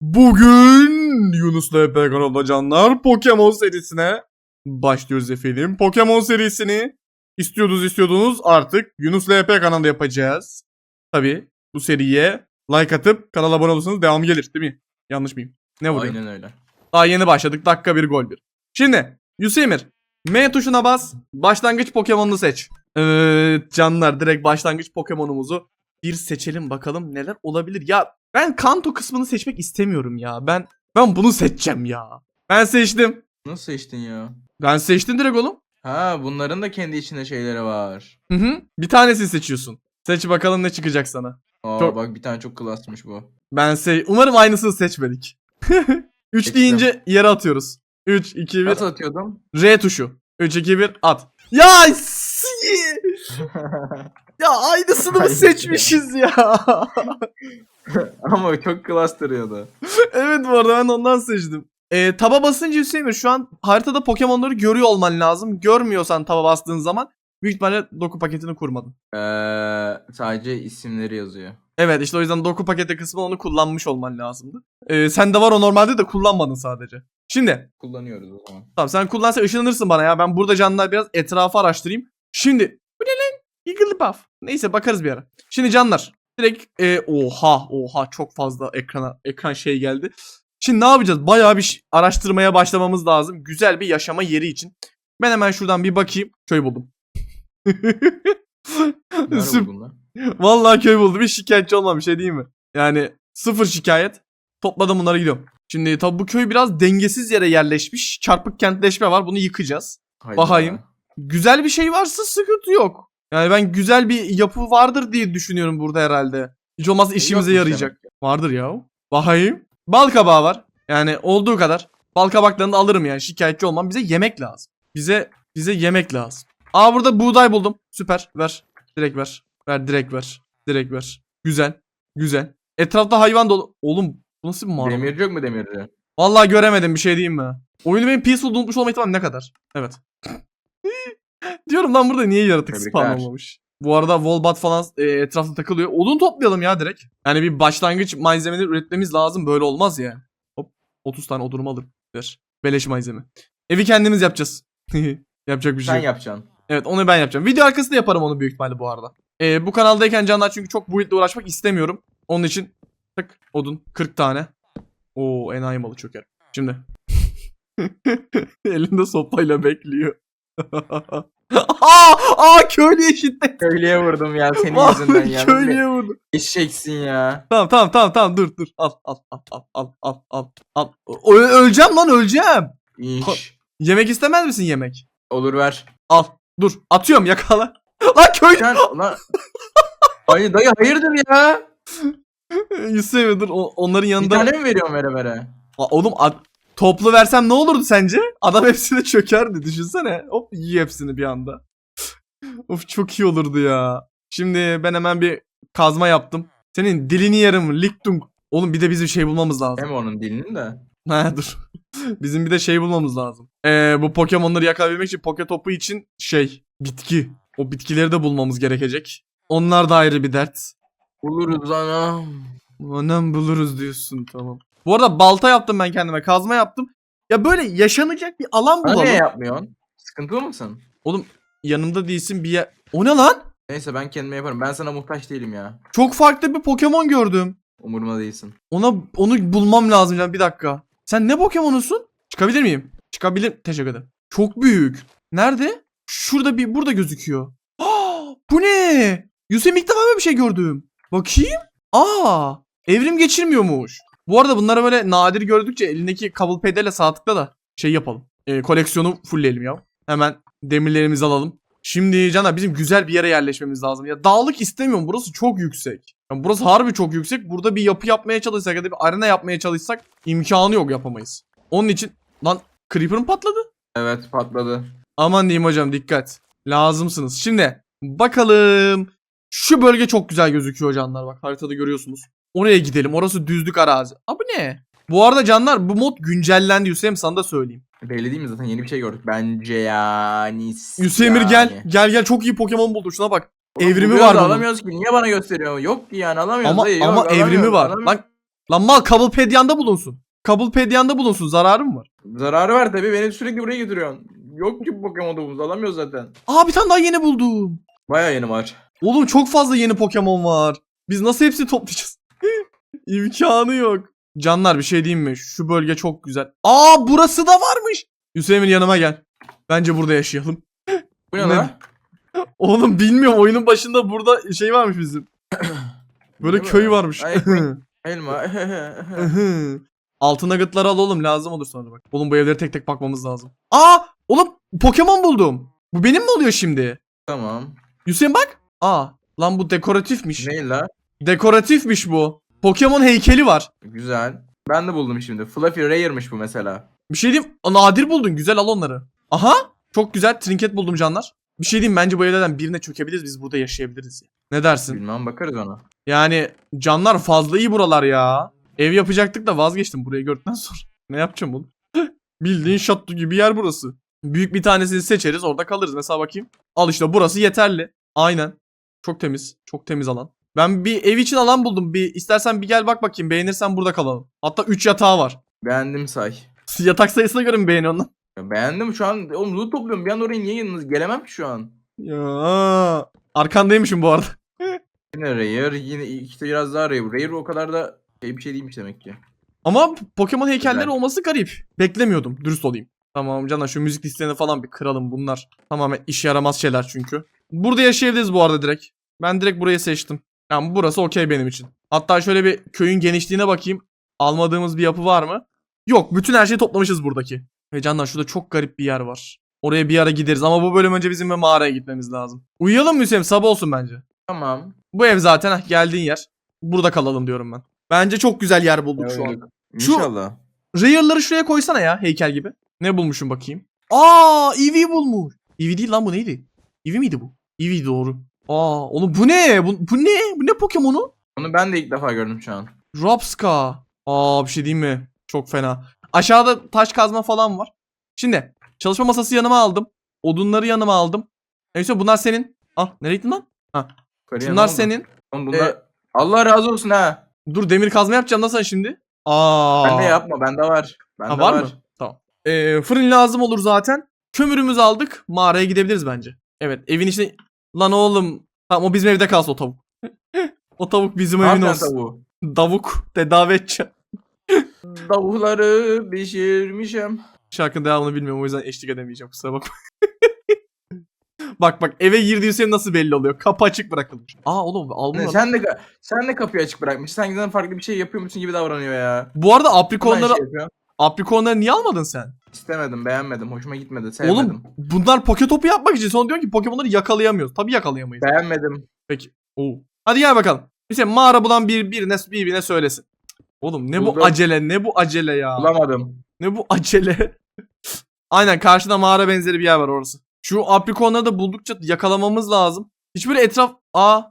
Bugün Yunus'la hep kanalda canlar Pokemon serisine başlıyoruz efendim. Pokemon serisini istiyordunuz istiyordunuz artık Yunus'la EP kanalda yapacağız. Tabi bu seriye like atıp kanala abone olursanız devamı gelir değil mi? Yanlış mıyım? Ne vuruyorum? Aynen öyle. Daha yeni başladık. Dakika bir gol bir. Şimdi Yusemir M tuşuna bas. Başlangıç Pokemon'unu seç. Evet canlar direkt başlangıç Pokemon'umuzu bir seçelim bakalım neler olabilir. Ya ben Kanto kısmını seçmek istemiyorum ya. Ben ben bunu seçeceğim ya. Ben seçtim. Nasıl seçtin ya? Ben seçtim direkt oğlum. Ha bunların da kendi içinde şeyleri var. Hı hı. Bir tanesini seçiyorsun. Seç bakalım ne çıkacak sana. Aa Çok- bak bir tane çok klasmış bu. Ben se umarım aynısını seçmedik. 3 Seçtim. deyince yere atıyoruz. 3 2 1 Nasıl atıyordum? R tuşu. 3 2 1 at. Ya Ya aynısını mı Ay. seçmişiz ya? Ama çok klas duruyordu. evet bu arada ben ondan seçtim. Ee, taba basınca Hüseyin şu an haritada Pokemon'ları görüyor olman lazım. Görmüyorsan taba bastığın zaman büyük ihtimalle doku paketini kurmadın. Ee, sadece isimleri yazıyor. Evet işte o yüzden doku paketi kısmı onu kullanmış olman lazımdı. Ee, sende var o normalde de kullanmadın sadece. Şimdi Kullanıyoruz o zaman. tamam sen kullansa ışınlanırsın bana ya. Ben burada canlar biraz etrafı araştırayım. Şimdi bu ne lan? Jigglypuff. Neyse bakarız bir ara. Şimdi canlar direkt e, oha oha çok fazla ekrana ekran şey geldi. Şimdi ne yapacağız? Bayağı bir araştırmaya başlamamız lazım. Güzel bir yaşama yeri için. Ben hemen şuradan bir bakayım. Köy buldum. Nerede buldun lan? Vallahi köy buldum. Hiç şikayetçi olmam bir şey değil mi? Yani sıfır şikayet. Topladım bunları gidiyorum. Şimdi tabi bu köy biraz dengesiz yere yerleşmiş. Çarpık kentleşme var. Bunu yıkacağız. Hayda. Bakayım. Güzel bir şey varsa sıkıntı yok. Yani ben güzel bir yapı vardır diye düşünüyorum burada herhalde. Hiç olmazsa işimize Yokmuş yarayacak. Vardır ya. Bakayım. Bal kabağı var. Yani olduğu kadar. Bal kabaklarını da alırım yani. Şikayetçi olmam. Bize yemek lazım. Bize bize yemek lazım. Aa burada buğday buldum. Süper. Ver. Direkt ver. Ver direkt ver. Direkt ver. Güzel. Güzel. Etrafta hayvan dolu. Oğlum bu nasıl bir mağara? Demirci yok mu demirci? Vallahi göremedim bir şey diyeyim mi? Oyunu benim peaceful unutmuş olma ihtimali ne kadar? Evet. Diyorum lan burada niye yaratık Tebrikler. spawn olmamış? Bu arada Volbat falan e, etrafta takılıyor. Odun toplayalım ya direkt. Yani bir başlangıç malzemeleri üretmemiz lazım. Böyle olmaz ya. Hop 30 tane odunumu alırım. Ver. Beleş malzeme. Evi kendimiz yapacağız. Yapacak bir şey Sen yok. yapacaksın. Evet onu ben yapacağım. Video arkasında yaparım onu büyük ihtimalle bu arada. Ee, bu kanaldayken canlar çünkü çok bu ile uğraşmak istemiyorum. Onun için tık odun 40 tane. Oo enayi malı çöker. Şimdi. Elinde sopayla bekliyor. Aa, aa köylü eşitle. Köylüye vurdum ya senin yüzünden ya. köylüye vurdu. Eşeksin ya. Tamam tamam tamam tamam dur dur. Al al al al al al al. Ö- öleceğim lan öleceğim. İş. Yemek istemez misin yemek? Olur ver. Al. Dur. Atıyorum yakala. Lan köylü. Sen lan. Hayır dayı hayırdır ya? Yusuf dur onların Bir yanında. tane mi veriyorum vere vere? Aa, Oğlum toplu versem ne olurdu sence? Adam hepsini çökerdi düşünsene. Hop iyi hepsini bir anda. of çok iyi olurdu ya. Şimdi ben hemen bir kazma yaptım. Senin dilini yerim Liktung. Oğlum bir de bizim şey bulmamız lazım. Hem onun dilini de. Ha dur. bizim bir de şey bulmamız lazım. Ee, bu Pokemon'ları yakalayabilmek için Poke topu için şey bitki. O bitkileri de bulmamız gerekecek. Onlar da ayrı bir dert. Buluruz anam. Anam buluruz diyorsun tamam. Bu arada balta yaptım ben kendime. Kazma yaptım. Ya böyle yaşanacak bir alan bulalım. niye yapmıyorsun? Sıkıntılı mısın? Oğlum yanımda değilsin bir yer. O ne lan? Neyse ben kendime yaparım. Ben sana muhtaç değilim ya. Çok farklı bir Pokemon gördüm. Umurumda değilsin. Ona onu bulmam lazım ya bir dakika. Sen ne Pokemon'usun? Çıkabilir miyim? Çıkabilir. Teşekkür ederim. Çok büyük. Nerede? Şurada bir burada gözüküyor. Aa, bu ne? Yusuf ilk defa böyle bir şey gördüm. Bakayım. Aa, evrim geçirmiyormuş. Bu arada bunları böyle nadir gördükçe elindeki kabul pedale sağ tıkla da şey yapalım. Ee, koleksiyonu fullleyelim ya. Hemen demirlerimizi alalım. Şimdi Caner bizim güzel bir yere yerleşmemiz lazım. Ya dağlık istemiyorum. Burası çok yüksek. Yani burası harbi çok yüksek. Burada bir yapı yapmaya çalışsak ya da bir arena yapmaya çalışsak imkanı yok yapamayız. Onun için lan Creeper'ın patladı. Evet patladı. Aman diyeyim hocam dikkat. Lazımsınız. Şimdi bakalım. Şu bölge çok güzel gözüküyor canlar. Bak haritada görüyorsunuz. Oraya gidelim. Orası düzlük arazi. Abi ne? Bu arada canlar bu mod güncellendi Hüseyin sana da söyleyeyim. Belli değil mi zaten yeni bir şey gördük. Bence yani. Hüseyin Emir gel. yani. Gel gel çok iyi Pokemon buldu. Şuna bak. Oğlum evrimi var bunun. Alamıyoruz ki. Niye bana gösteriyor? Yok ki yani alamıyoruz. Ama dayı, yok, ama evrimi alamıyoruz, var. alamıyoruz. Lan Lan mal Kabulpedyan'da bulunsun. Kabulpedyan'da bulunsun zararı mı var? Zararı var tabii. Beni sürekli buraya getiriyorsun. Yok ki Pokemon topumuz. Alamıyoruz zaten. Aa bir tane daha yeni buldum. Baya yeni var. Oğlum çok fazla yeni Pokemon var. Biz nasıl hepsini toplayacağız? İmkanı yok. Canlar bir şey diyeyim mi? Şu bölge çok güzel. Aa burası da varmış. Hüseyin yanıma gel. Bence burada yaşayalım. Bu ne lan? Oğlum bilmiyorum oyunun başında burada şey varmış bizim. Böyle Değil mi? köy varmış. Ay, Elma. Altın nuggetları al oğlum lazım olur sonra bak. Oğlum bu evlere tek tek bakmamız lazım. Aa oğlum Pokemon buldum. Bu benim mi oluyor şimdi? tamam. Hüseyin bak. Aa lan bu dekoratifmiş. Ne la? Dekoratifmiş bu. Pokemon heykeli var. Güzel. Ben de buldum şimdi. Fluffy Rare'mış bu mesela. Bir şey diyeyim. Nadir buldun. Güzel al onları. Aha. Çok güzel. Trinket buldum canlar. Bir şey diyeyim bence bu evlerden birine çökebiliriz. Biz burada yaşayabiliriz. Ne dersin? Bilmem bakarız ona. Yani canlar fazla iyi buralar ya. Ev yapacaktık da vazgeçtim burayı gördükten sonra. Ne yapacağım oğlum? Bildiğin şattu gibi yer burası. Büyük bir tanesini seçeriz orada kalırız. Mesela bakayım. Al işte burası yeterli. Aynen. Çok temiz. Çok temiz alan. Ben bir ev için alan buldum. Bir istersen bir gel bak bakayım. Beğenirsen burada kalalım. Hatta 3 yatağı var. Beğendim say. Yatak sayısına göre mi beğeniyorsun lan? Ya Beğendim şu an. Oğlum loot topluyorum. Bir an oraya niye yalnız gelemem ki şu an. Ya arkandaymışım bu arada. Yine Rare. Yine işte biraz daha Rare. Rare o kadar da şey bir şey değilmiş demek ki. Ama Pokemon heykelleri Güzel. olması garip. Beklemiyordum. Dürüst olayım. Tamam Canan şu müzik listelerini falan bir kıralım bunlar. Tamamen işe yaramaz şeyler çünkü. Burada yaşayabiliriz bu arada direkt. Ben direkt burayı seçtim. Yani burası okey benim için. Hatta şöyle bir köyün genişliğine bakayım. Almadığımız bir yapı var mı? Yok. Bütün her şeyi toplamışız buradaki. Ve Canan şurada çok garip bir yer var. Oraya bir ara gideriz ama bu bölüm önce bizim bir mağaraya gitmemiz lazım. Uyuyalım mı Hüseyin? Sabah olsun bence. Tamam. Bu ev zaten heh, geldiğin yer. Burada kalalım diyorum ben. Bence çok güzel yer bulduk şu an. Şu- İnşallah. Rare'ları şuraya koysana ya heykel gibi. Ne bulmuşum bakayım. Aa Eevee bulmuş. Eevee değil lan bu neydi? Eevee miydi bu? Eevee doğru. Aa oğlum bu ne? Bu, bu ne? Bu ne Pokemon'u? Onu ben de ilk defa gördüm şu an. Robska. Aa bir şey diyeyim mi? Çok fena. Aşağıda taş kazma falan var. Şimdi çalışma masası yanıma aldım. Odunları yanıma aldım. Neyse bunlar senin. Ah nereye gittin lan? Yukarıya ne Bunlar oldu? senin. Oğlum bunlar... Allah razı olsun ha. Dur demir kazma yapacağım nasıl şimdi? Aa. Ben de yapma. Bende var. Bende Ha, var, mı? Tamam. Ee, fırın lazım olur zaten. Kömürümüzü aldık. Mağaraya gidebiliriz bence. Evet evin içine... Lan oğlum. Tamam o bizim evde kalsın o tavuk. o tavuk bizim Ne evin yapacaksın olsun. tavuğu? Davuk tedavi edeceğim. Tavukları pişirmişim. Şarkının devamını bilmiyorum o yüzden eşlik edemeyeceğim kusura bakma. bak bak eve girdiği Hüseyin nasıl belli oluyor. Kapı açık bırakılmış. Aa oğlum Ne, almıyor. sen de sen de kapıyı açık bırakmış. Sen giden farklı bir şey yapıyormuşsun gibi davranıyor ya. Bu arada Hemen aprikonları, şey. Aprikonları niye almadın sen? İstemedim, beğenmedim, hoşuma gitmedi, sevmedim. Oğlum bunlar poke topu yapmak için sonra diyorsun ki Pokemon'ları yakalayamıyoruz. Tabii yakalayamayız. Beğenmedim. Peki. Oo. Hadi gel bakalım. Hüseyin mağara bulan bir birine birbirine söylesin. Oğlum ne bu Buldum. acele ne bu acele ya. Bulamadım. Ne bu acele. Aynen karşıda mağara benzeri bir yer var orası. Şu aprikonları da buldukça yakalamamız lazım. Hiç böyle etraf... Aa.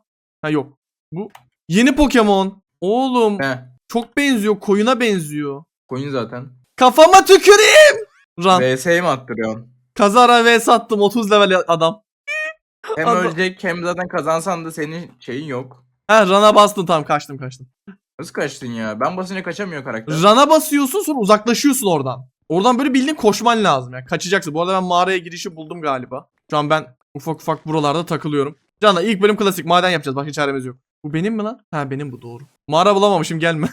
Ha yok. Bu yeni Pokemon. Oğlum He. çok benziyor. Koyuna benziyor. Koyun zaten. Kafama tüküreyim. Run. VS'yi mi attırıyorsun? Kazara ve sattım 30 level adam. Hem Adam- ölecek hem zaten kazansan da senin şeyin yok. Ha run'a bastın tamam kaçtım kaçtım. Nasıl kaçtın ya? Ben basınca kaçamıyor karakter. Run'a basıyorsun sonra uzaklaşıyorsun oradan. Oradan böyle bildiğin koşman lazım yani. Kaçacaksın. Bu arada ben mağaraya girişi buldum galiba. Şu an ben ufak ufak buralarda takılıyorum. Canla ilk bölüm klasik maden yapacağız. Başka çaremiz yok. Bu benim mi lan? Ha benim bu doğru. Mağara bulamamışım gelme.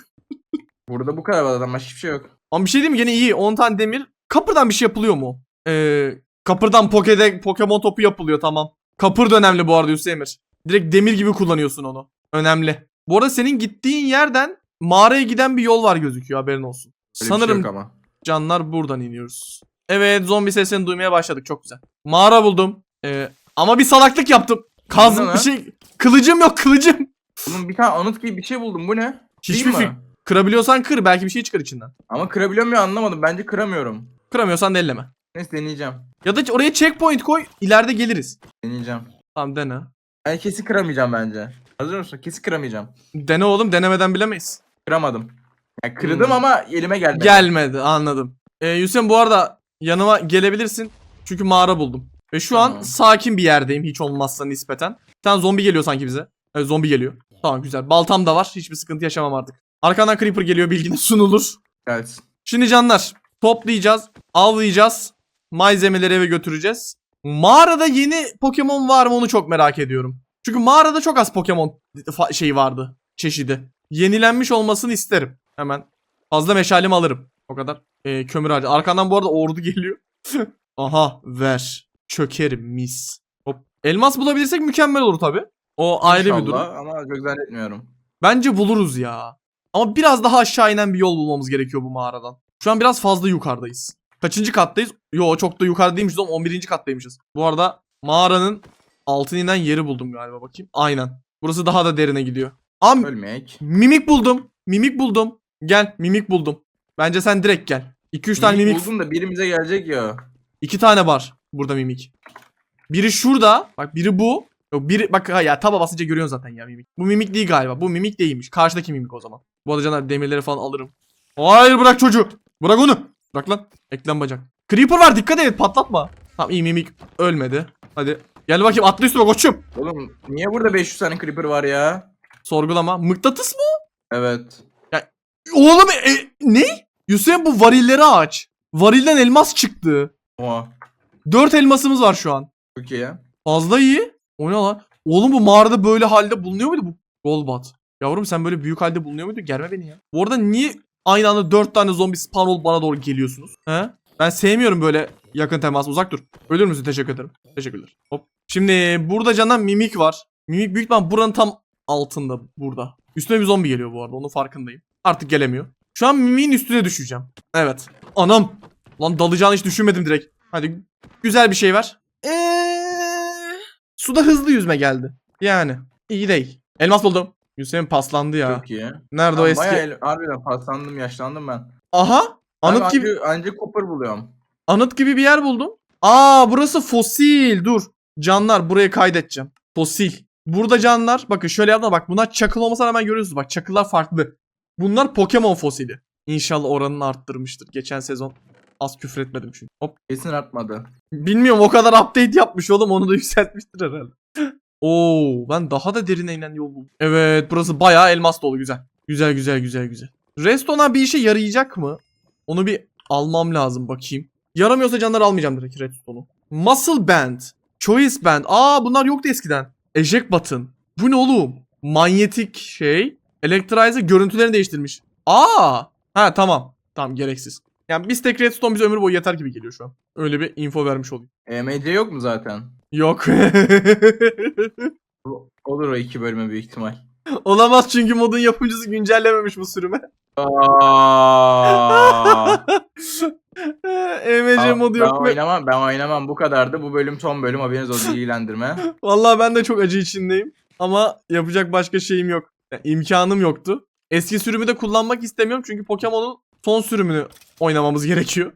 Burada bu kadar adam başka hiçbir şey yok. Ama bir şey diyeyim mi? Gene iyi. 10 tane demir. Kapırdan bir şey yapılıyor mu? Ee, kapırdan Poke'de Pokemon topu yapılıyor tamam. Kapır da önemli bu arada Hüseyin'ir. Direkt demir gibi kullanıyorsun onu. Önemli. Bu arada senin gittiğin yerden mağaraya giden bir yol var gözüküyor haberin olsun. Öyle şey Sanırım yok ama. Canlar buradan iniyoruz. Evet zombi sesini duymaya başladık çok güzel. Mağara buldum. Ee, ama bir salaklık yaptım. Kaz Bu ne bir şey. Kılıcım yok kılıcım. Bunun bir tane anıt gibi bir şey buldum. Bu ne? Hiçbir Değil mi? fik- Kırabiliyorsan kır belki bir şey çıkar içinden. Ama kırabiliyor muyum anlamadım. Bence kıramıyorum. Kıramıyorsan da elleme. Neyse deneyeceğim. Ya da oraya checkpoint koy ileride geliriz. Deneyeceğim. Tamam dene. Ben kesin kıramayacağım bence. Hazır mısın? Kesin kıramayacağım. Dene oğlum denemeden bilemeyiz. Kıramadım. Yani kırdım Hmm. ama elime gelmedi. Gelmedi anladım. Ee, Hüseyin bu arada yanıma gelebilirsin. Çünkü mağara buldum. Ve şu an Tamam. sakin bir yerdeyim hiç olmazsa nispeten. Bir tane zombi geliyor sanki bize. Evet zombi geliyor. Tamam güzel. Baltam da var. Hiçbir sıkıntı yaşamam artık. Arkandan creeper geliyor bilginiz sunulur. Gelsin. Şimdi canlar toplayacağız, avlayacağız. Malzemeleri eve götüreceğiz. Mağarada yeni Pokemon var mı onu çok merak ediyorum. Çünkü mağarada çok az Pokemon şeyi vardı. Çeşidi. Yenilenmiş olmasını isterim. Hemen fazla meşalemi alırım. O kadar. Ee, kömür harcı. Arkandan bu arada ordu geliyor. Aha ver. Çökerim mis. Hop. Elmas bulabilirsek mükemmel olur tabi. O ayrı bir durum. İnşallah ama çok zannetmiyorum. Bence buluruz ya. Ama biraz daha aşağı inen bir yol bulmamız gerekiyor bu mağaradan. Şu an biraz fazla yukarıdayız. Kaçıncı kattayız? Yo çok da yukarı değilmişiz oğlum 11. kattaymışız. Bu arada mağaranın altın inen yeri buldum galiba bakayım. Aynen. Burası daha da derine gidiyor. Am Ölmeyek. mimik buldum. Mimik buldum. Gel mimik buldum. Bence sen direkt gel. 2-3 tane mimik. Buldum da birimize gelecek ya. 2 tane var burada mimik. Biri şurada. Bak biri bu. Yok biri bak ha ya taba basınca görüyorsun zaten ya mimik. Bu mimik değil galiba. Bu mimik değilmiş. Karşıdaki mimik o zaman. Bu arada canlar demirleri falan alırım. Hayır bırak çocuğu. Bırak onu. Bırak lan. Eklem bacak. Creeper var dikkat et patlatma. Tamam iyi mimik ölmedi. Hadi. Gel bakayım atla üstüme koçum. Oğlum niye burada 500 tane creeper var ya? Sorgulama. Mıknatıs mı? Evet. Oğlum e, ne? Yusuf bu varilleri aç. Varilden elmas çıktı. Oha. 4 elmasımız var şu an. Çok iyi ya. Fazla iyi. O ne lan? Oğlum bu mağarada böyle halde bulunuyor muydu bu? Golbat. Yavrum sen böyle büyük halde bulunuyor muydu? Germe beni ya. Bu arada niye aynı anda 4 tane zombi spawn olup bana doğru geliyorsunuz? He? Ben sevmiyorum böyle yakın temas. Uzak dur. Ölür müsün? Teşekkür ederim. Teşekkürler. Hop. Şimdi burada candan mimik var. Mimik büyük ihtimal buranın tam altında. Burada. Üstüne bir zombi geliyor bu arada. Onun farkındayım. Artık gelemiyor. Şu an mimiğin üstüne düşeceğim. Evet. Anam. Lan dalacağını hiç düşünmedim direkt. Hadi güzel bir şey ver. Eee, suda hızlı yüzme geldi. Yani iyi değil. Elmas buldum. Hüseyin paslandı ya. Çok iyi. Nerede o Ben eski? Bayağı el- harbiden paslandım yaşlandım ben. Aha. Anıt Anıt gibi gibi. Anca copper buluyorum. anıt gibi bir yer buldum. Aa burası fosil. Dur. Canlar buraya kaydedeceğim. Fosil. Burada canlar bakın şöyle yapma bak bunlar çakıl olmasına rağmen görüyorsunuz bak çakıllar farklı. Bunlar Pokemon fosili. İnşallah oranını arttırmıştır. Geçen sezon az küfür etmedim çünkü. Hop. Kesin artmadı. Bilmiyorum o kadar update yapmış oğlum onu da yükseltmiştir herhalde. Oo ben daha da derine inen yol buldum. Evet burası bayağı elmas dolu güzel. Güzel güzel güzel güzel. Redstone'a bir işe yarayacak mı? Onu bir almam lazım bakayım. Yaramıyorsa canlar almayacağım direkt Redstone'u. Muscle Band. Choice Band. Aa bunlar yoktu eskiden. Eject Button. Bu ne oğlum? Manyetik şey. Electrizer görüntülerini değiştirmiş. Aa. Ha tamam. Tamam gereksiz. Yani bir tek redstone bize ömür boyu yeter gibi geliyor şu an. Öyle bir info vermiş olayım. EMC yok mu zaten? Yok. Olur o iki bölüme büyük ihtimal. Olamaz çünkü modun yapımcısı güncellememiş bu sürüme. Aa, EMC ben, modu ben yok mu? oynamam. Ben oynamam. Bu kadardı. Bu bölüm son bölüm. Haberiniz olsun. ilgilendirme. Vallahi ben de çok acı içindeyim. Ama yapacak başka şeyim yok. Yani imkanım yoktu. Eski sürümü de kullanmak istemiyorum çünkü Pokemon'un son sürümünü oynamamız gerekiyor.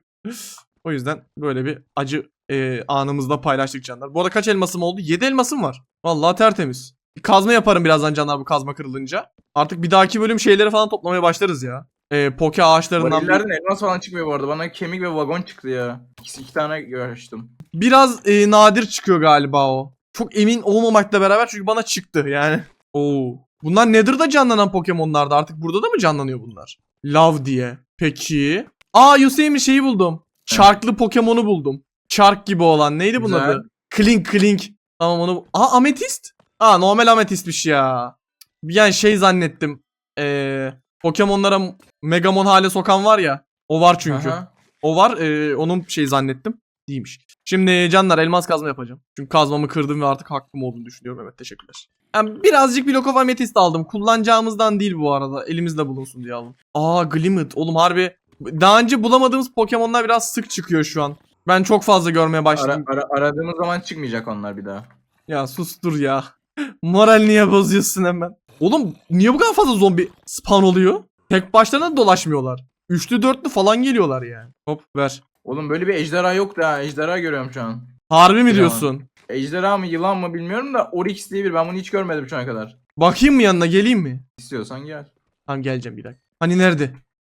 o yüzden böyle bir acı e, anımızda paylaştık canlar. Bu arada kaç elmasım oldu? 7 elmasım var. Vallahi tertemiz. Kazma yaparım birazdan canlar bu kazma kırılınca. Artık bir dahaki bölüm şeyleri falan toplamaya başlarız ya. E, poke ağaçlarından Varillerden elmas falan çıkmıyor bu arada. Bana kemik ve vagon çıktı ya. İkisi iki tane görmüştüm. biraz e, nadir çıkıyor galiba o. Çok emin olmamakla beraber çünkü bana çıktı yani. Oo. Bunlar Nether'da canlanan Pokemon'lardı. Artık burada da mı canlanıyor bunlar? Love diye. Peki. Aa Yuseim'in şeyi buldum. Çarklı Pokemon'u buldum. Çark gibi olan. Neydi bunun Güzel. adı? Klink Klink. Tamam onu. Aa Ametist. Aa normal Ametistmiş ya. Yani şey zannettim. Ee, Pokemon'lara Megamon hale sokan var ya. O var çünkü. Aha. O var. e, onun şey zannettim. Değilmiş. Şimdi canlar elmas kazma yapacağım. Çünkü kazmamı kırdım ve artık hakkım olduğunu düşünüyorum. Evet teşekkürler. Yani birazcık Block of Amethyst aldım. Kullanacağımızdan değil bu arada. Elimizde bulunsun diye aldım. Aa Glimmet. Oğlum harbi. Daha önce bulamadığımız Pokemon'lar biraz sık çıkıyor şu an. Ben çok fazla görmeye Ara, başladım. ara- aradığımız zaman çıkmayacak onlar bir daha. Ya sustur ya. Moral niye bozuyorsun hemen? Oğlum niye bu kadar fazla zombi spawn oluyor? Tek başlarına dolaşmıyorlar. Üçlü dörtlü falan geliyorlar yani. Hop ver. Oğlum böyle bir ejderha yok da ejderha görüyorum şu an. Harbi mi diyorsun? Ejderha mı yılan mı bilmiyorum da Oryx diye bir ben bunu hiç görmedim şu ana kadar. Bakayım mı yanına geleyim mi? İstiyorsan gel. Tamam geleceğim bir dakika. Hani nerede?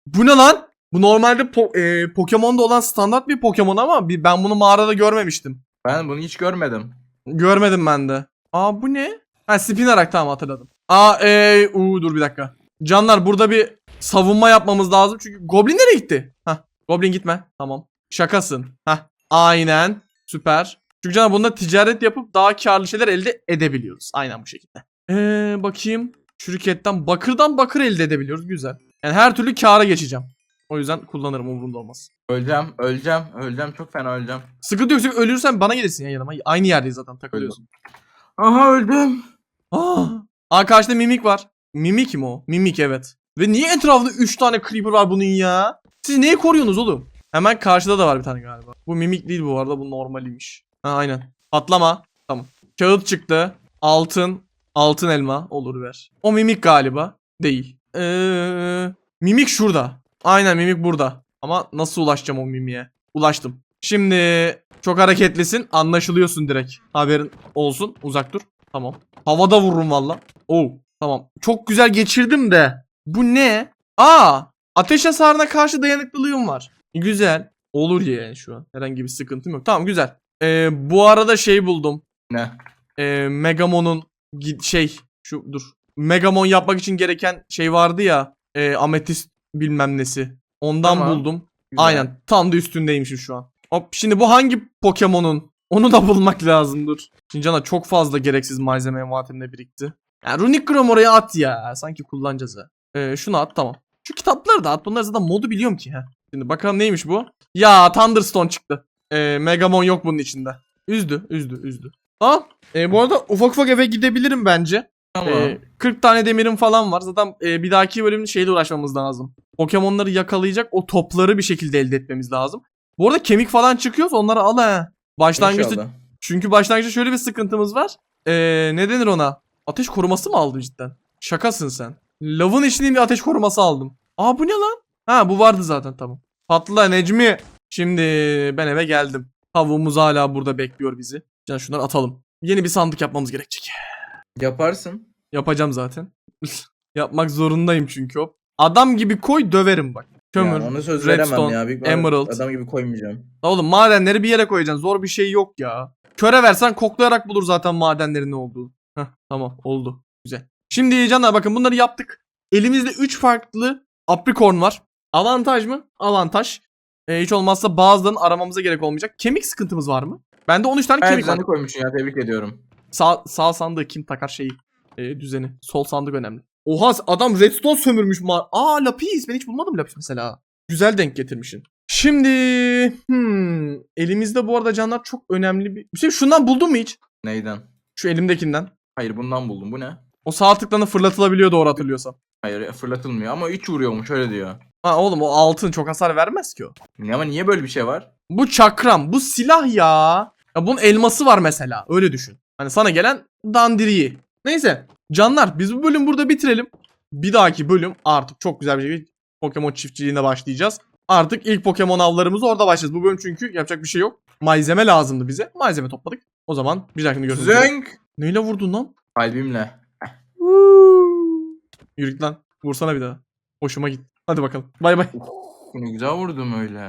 Bu ne lan? Bu normalde po- e, Pokemon'da olan standart bir Pokemon ama bir, ben bunu mağarada görmemiştim. Ben bunu hiç görmedim. Görmedim ben de. Aa bu ne? Ha Spinarak tamam hatırladım. Aa eee uu, dur bir dakika. Canlar burada bir savunma yapmamız lazım. Çünkü Goblin nereye gitti? Hah. Goblin gitme. Tamam. Şakasın. Hah. Aynen. Süper. Çünkü canım bunda ticaret yapıp daha karlı şeyler elde edebiliyoruz. Aynen bu şekilde. Ee, bakayım. Şirketten bakırdan bakır elde edebiliyoruz. Güzel. Yani her türlü kâra geçeceğim. O yüzden kullanırım umurumda olmaz. Öleceğim, öleceğim, öleceğim. Çok fena öleceğim. Sıkıntı yok. Ölürsen bana gelirsin ya yanıma. Aynı yerdeyiz zaten takılıyorsun. Aha öldüm. Aa. Aa karşıda mimik var. Mimik mi o? Mimik evet. Ve niye etrafında 3 tane creeper var bunun ya? Siz neyi koruyorsunuz oğlum? Hemen karşıda da var bir tane galiba. Bu mimik değil bu arada bu normaliymiş. Ha aynen. Patlama. Tamam. Kağıt çıktı. Altın. Altın elma. Olur ver. O mimik galiba. Değil. Ee, mimik şurada. Aynen mimik burada. Ama nasıl ulaşacağım o mimiye? Ulaştım. Şimdi çok hareketlisin. Anlaşılıyorsun direkt. Haberin olsun. Uzak dur. Tamam. Havada vururum valla. Oo. Tamam. Çok güzel geçirdim de. Bu ne? Aa. Ateş hasarına karşı dayanıklılığım var. Güzel. Olur yani şu an. Herhangi bir sıkıntım yok. Tamam güzel. Ee, bu arada şey buldum. Ne? Ee, Megamon'un şey şu dur. Megamon yapmak için gereken şey vardı ya. E, ametist bilmem nesi. Ondan Tamam. buldum. Güzel. Aynen. Tam da üstündeymişim şu an. Hop şimdi bu hangi Pokemon'un? Onu da bulmak lazım dur. Şimdi cana çok fazla gereksiz malzeme envanterinde birikti. Ya Runic Chrome oraya at ya. Sanki kullanacağız ha. Ee, şunu at tamam. Şu kitapları da at. Bunlar zaten modu biliyorum ki. ha. Şimdi bakalım neymiş bu? Ya Thunderstone çıktı. Ee, Megamon yok bunun içinde. Üzdü, üzdü, üzdü. Tamam. Ee, bu arada ufak ufak eve gidebilirim bence. Tamam. Ee, 40 tane demirim falan var. Zaten e, bir dahaki bölümde şeyle uğraşmamız lazım. Pokemon'ları yakalayacak o topları bir şekilde elde etmemiz lazım. Bu arada kemik falan çıkıyorsa onları al he. Başlangıçta İnşallah. çünkü başlangıçta şöyle bir sıkıntımız var. Ee, ne denir ona? Ateş koruması mı aldın cidden? Şakasın sen. Lavın içinde bir ateş koruması aldım. Aa bu ne lan? Ha bu vardı zaten tamam. Patla Necmi. Şimdi ben eve geldim. Tavuğumuz hala burada bekliyor bizi. Can şunları atalım. Yeni bir sandık yapmamız gerekecek. Yaparsın. Yapacağım zaten. Yapmak zorundayım çünkü o. Adam gibi koy döverim bak. Kömür. Yani ona söz redstone, ya. Büyük emerald. Adam gibi koymayacağım. La Oğlum madenleri bir yere koyacaksın. Zor bir şey yok ya. Köre versen koklayarak bulur zaten madenlerin ne olduğu. Heh, tamam oldu. Güzel. Şimdi canlar bakın bunları yaptık. Elimizde 3 farklı aprikorn var. Avantaj mı? Avantaj. Ee, hiç olmazsa bazılarının aramamıza gerek olmayacak. Kemik sıkıntımız var mı? Bende 13 tane Her kemik var. koymuşsun ya tebrik ediyorum. Sağ, sağ sandığı kim takar şeyi? Ee, düzeni. Sol sandık önemli. Oha adam redstone sömürmüş. Ma Aa lapis. Ben hiç bulmadım lapis mesela. Güzel denk getirmişsin. Şimdi hmm, elimizde bu arada canlar çok önemli bir... Bir şey şundan buldun mu hiç? Neyden? Şu elimdekinden. Hayır bundan buldum. Bu ne? O sağ tıklanıp fırlatılabiliyor doğru hatırlıyorsam. Hayır fırlatılmıyor ama 3 vuruyormuş öyle diyor. Ha oğlum o altın çok hasar vermez ki o. Niye- Ama niye böyle bir şey var? Bu çakram. Bu silah ya. Ya bunun elması var mesela. Öyle düşün. Hani sana gelen dandiriyi. Neyse. Canlar biz bu bölüm burada bitirelim. Bir dahaki bölüm artık çok güzel bir şekilde Pokemon çiftçiliğine başlayacağız. Artık ilk Pokemon avlarımızı orada başlayacağız. Bu bölüm çünkü yapacak bir şey yok. Malzeme lazımdı bize. Malzeme topladık. O zaman bir dahakini görüşürüz. Zönk! Neyle vurdun lan? Kalbimle. Yürü git lan. Vursana bir daha. Hoşuma gitti. Hadi bakalım. Bay bay. Güzel vurdum öyle.